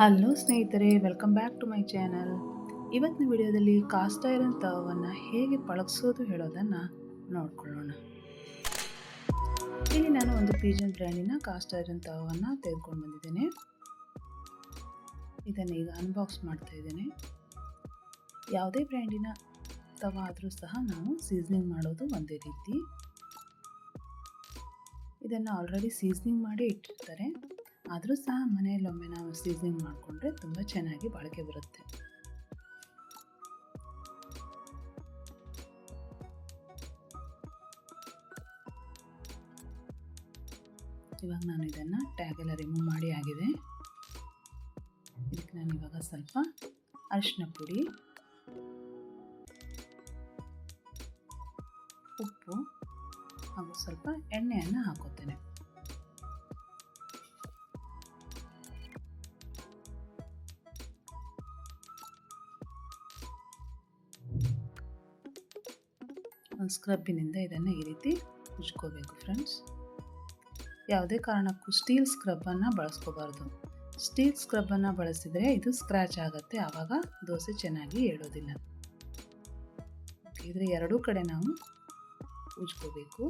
Hello ಸ್ನೇಹಿತರೆ welcome back to my channel ಇವತ್ತಿನ ವಿಡಿಯೋದಲ್ಲಿ ಕಾಸ್ಟ್ ಐರನ್ ತವವನ್ನು ಹೇಗೆ ಪಳಗಿಸೋದು ಹೇಳೋದನ್ನು ನೋಡ್ಕೊಳ್ಳೋಣ. ಇಲ್ಲಿ ನಾನು ಒಂದು ಪೀಜನ್ ಬ್ರ್ಯಾಂಡಿನ ಕಾಸ್ಟ್ ಐರನ್ ತವವನ್ನು ತೆಗೆದುಕೊಂಡು ಬಂದಿದ್ದೇನೆ. ಇದನ್ನು ಈಗ ಅನ್ಬಾಕ್ಸ್ ಮಾಡ್ತಾ ಇದ್ದೇನೆ. ಯಾವುದೇ ಬ್ರ್ಯಾಂಡಿನ ತವ ಆದರೂ ಸಹ ನಾವು ಸೀಸನಿಂಗ್ ಮಾಡೋದು ಒಂದೇ ರೀತಿ. ಇದನ್ನು ಆಲ್ರೆಡಿ ಸೀಸನಿಂಗ್ ಮಾಡಿ ಇಟ್ಟಿರ್ತಾರೆ. ಆದರೂ ಸಹ ಮನೆಯಲ್ಲೊಮ್ಮೆ ನಾವು ಸೀಸನಿಂಗ್ ಮಾಡಿಕೊಂಡ್ರೆ ತುಂಬ ಚೆನ್ನಾಗಿ ಬಾಳಿಕೆ ಬರುತ್ತೆ. ಇವಾಗ ನಾನು ಇದನ್ನು ಟ್ಯಾಗೆಲ್ಲ ರಿಮೂವ್ ಮಾಡಿ ಆಗಿದೆ. ಇದಕ್ಕೆ ನಾನು ಇವಾಗ ಸ್ವಲ್ಪ ಅರಿಶಿನ ಪುಡಿ, ಉಪ್ಪು ಹಾಗೂ ಸ್ವಲ್ಪ ಎಣ್ಣೆಯನ್ನು ಹಾಕೋತೇನೆ ಸ್ಕ್ರಬ್ಬಿನಿಂದ ಇದನ್ನು ಈ ರೀತಿ ಉಜ್ಕೋಬೇಕು ಫ್ರೆಂಡ್ಸ್. ಯಾವುದೇ ಕಾರಣಕ್ಕೂ ಸ್ಟೀಲ್ ಸ್ಕ್ರಬ್ಬನ್ನು ಬಳಸ್ಕೋಬಾರ್ದು. ಸ್ಟೀಲ್ ಸ್ಕ್ರಬ್ಬನ್ನು ಬಳಸಿದರೆ ಇದು ಸ್ಕ್ರ್ಯಾಚ್ ಆಗುತ್ತೆ, ಆವಾಗ ದೋಸೆ ಚೆನ್ನಾಗಿ ಏಳೋದಿಲ್ಲ ಇದ್ರ ಎರಡೂ ಕಡೆ ನಾವು ಉಜ್ಕೋಬೇಕು.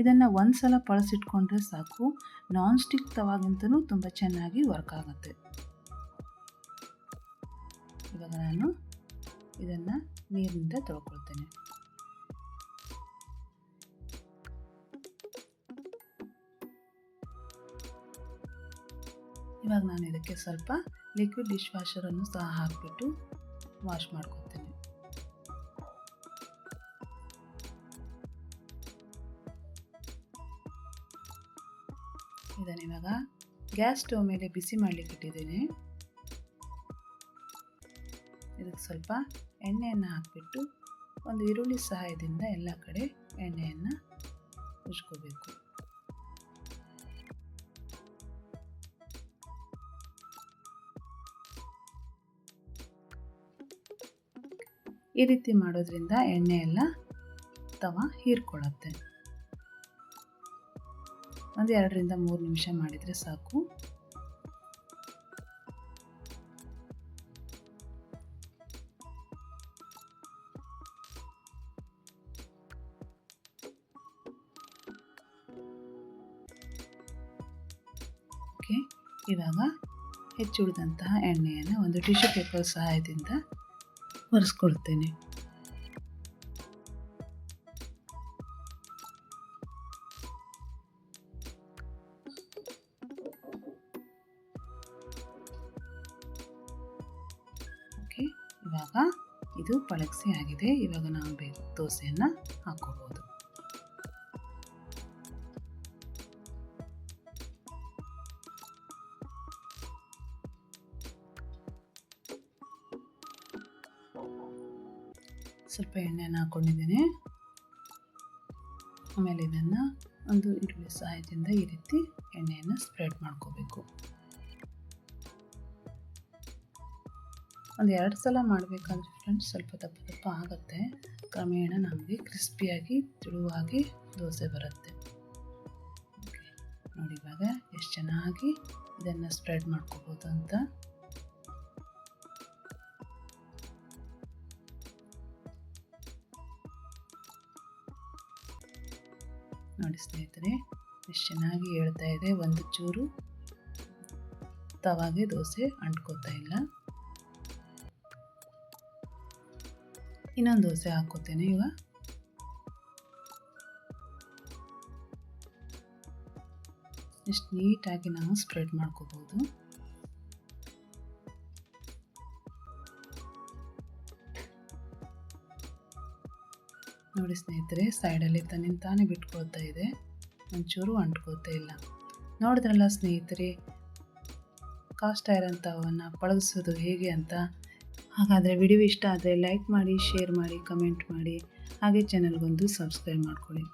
ಇದನ್ನು ಒಂದು ಸಲ ಪಳಸಿಟ್ಕೊಂಡ್ರೆ ಸಾಕು. ನಾನ್ ಸ್ಟಿಕ್ ತವಾಗಿಂತನೂ ತುಂಬ ಚೆನ್ನಾಗಿ ವರ್ಕ್ ಆಗುತ್ತೆ. ಇವಾಗ ನಾನು ಇದನ್ನು ನೀರಿನಿಂದ ತೊಳ್ಕೊಳ್ತೇನೆ. ಇವಾಗ ನಾನು ಇದಕ್ಕೆ ಸ್ವಲ್ಪ ಲಿಕ್ವಿಡ್ ಡಿಶ್ ವಾಷರನ್ನು ಸಹ ಹಾಕಿಬಿಟ್ಟು ವಾಶ್ ಮಾಡ್ಕೊತೇನೆ ಇದನ್ನು ಇವಾಗ ಗ್ಯಾಸ್ ಸ್ಟವ್ ಮೇಲೆ ಬಿಸಿ ಮಾಡಲಿಕ್ಕೆ ಇಟ್ಟಿದ್ದೇನೆ. ಇದಕ್ಕೆ ಸ್ವಲ್ಪ ಎಣ್ಣೆಯನ್ನು ಹಾಕಿಬಿಟ್ಟು ಒಂದು ಈರುಳ್ಳಿ ಸಹಾಯದಿಂದ ಎಲ್ಲ ಕಡೆ ಎಣ್ಣೆಯನ್ನು ಉಜ್ಕೋಬೇಕು. ಈ ರೀತಿ ಮಾಡೋದ್ರಿಂದ ಎಣ್ಣೆ ಎಲ್ಲ ತವ ಹೀರ್ಕೊಳ್ಳುತ್ತೆ. ಒಂದು ಎರಡರಿಂದ ಮೂರು ನಿಮಿಷ ಮಾಡಿದರೆ ಸಾಕು. ಇವಾಗ ಹೆಚ್ಚುಳಿದಂತಹ ಎಣ್ಣೆಯನ್ನು ಒಂದು ಟಿಶ್ಯೂ ಪೇಪರ್ ಸಹಾಯದಿಂದ ಒರೆಸ್ಕೊಳ್ತೇನೆ. ಓಕೆ ಇವಾಗ ಇದು ಪಳಗಿಸಿ ಆಗಿದೆ. ಇವಾಗ ನಾವು ಬೇಕು ದೋಸೆಯನ್ನು ಹಾಕೋಬೋದು ಸ್ವಲ್ಪ ಎಣ್ಣೆಯನ್ನು ಹಾಕ್ಕೊಂಡಿದ್ದೇನೆ ಆಮೇಲೆ ಇದನ್ನು ಒಂದು ಈರುಳ್ಳಿ ಸಹಾಯದಿಂದ ಈ ರೀತಿ ಎಣ್ಣೆಯನ್ನು ಸ್ಪ್ರೆಡ್ ಮಾಡ್ಕೋಬೇಕು. ಒಂದು ಎರಡು ಸಲ ಮಾಡಬೇಕಾದ್ರೆ ಫ್ರೆಂಡ್ಸ್ ಸ್ವಲ್ಪ ದಪ್ಪ ದಪ್ಪ ಆಗುತ್ತೆ. ಕ್ರಮೇಣ ನಮಗೆ ಕ್ರಿಸ್ಪಿಯಾಗಿ, ತಿಳುವಾಗಿ ದೋಸೆ ಬರುತ್ತೆ. ನೋಡಿ ಇವಾಗ ಎಷ್ಟು ಚೆನ್ನಾಗಿ ಇದನ್ನು ಸ್ಪ್ರೆಡ್ ಮಾಡ್ಕೋಬೋದು ಅಂತ. ನೋಡಿ ಸ್ನೇಹಿತರೆ ಎಷ್ಟು ಚೆನ್ನಾಗಿ ಹೇಳ್ತಾ ಇದೆ. ಒಂದು ಚೂರು ತವಾಗೆ ದೋಸೆ ಅಂಟ್ಕೋತಾ ಇಲ್ಲ. ಇನ್ನೊಂದು ದೋಸೆ ಹಾಕೋತೇನೆ ಇವ ಎಷ್ಟು ನೀಟಾಗಿ ನಾವು ಸ್ಪ್ರೆಡ್ ಮಾಡ್ಕೋಬೋದು. ನೋಡಿ ಸ್ನೇಹಿತರೆ ಸೈಡಲ್ಲಿ ತನ್ನಿಂತಾನೆ ಬಿಟ್ಕೊಳ್ತಾ ಇದೆ. ಒಂಚೂರು ಅಂಟ್ಕೋತಾ ಇಲ್ಲ. ನೋಡಿದ್ರಲ್ಲ ಸ್ನೇಹಿತರೆ ಕಾಸ್ಟ್ ಐರನ್ ತವವನ್ನು ಪಳಗಿಸೋದು ಹೇಗೆ ಅಂತ? ಹಾಗಾದರೆ ವಿಡಿಯೋ ಇಷ್ಟ ಆದರೆ ಲೈಕ್ ಮಾಡಿ ಶೇರ್ ಮಾಡಿ ಕಮೆಂಟ್ ಮಾಡಿ, ಹಾಗೆ ಚಾನಲ್ಗೊಂದು ಸಬ್ಸ್ಕ್ರೈಬ್ ಮಾಡ್ಕೊಳ್ಳಿ.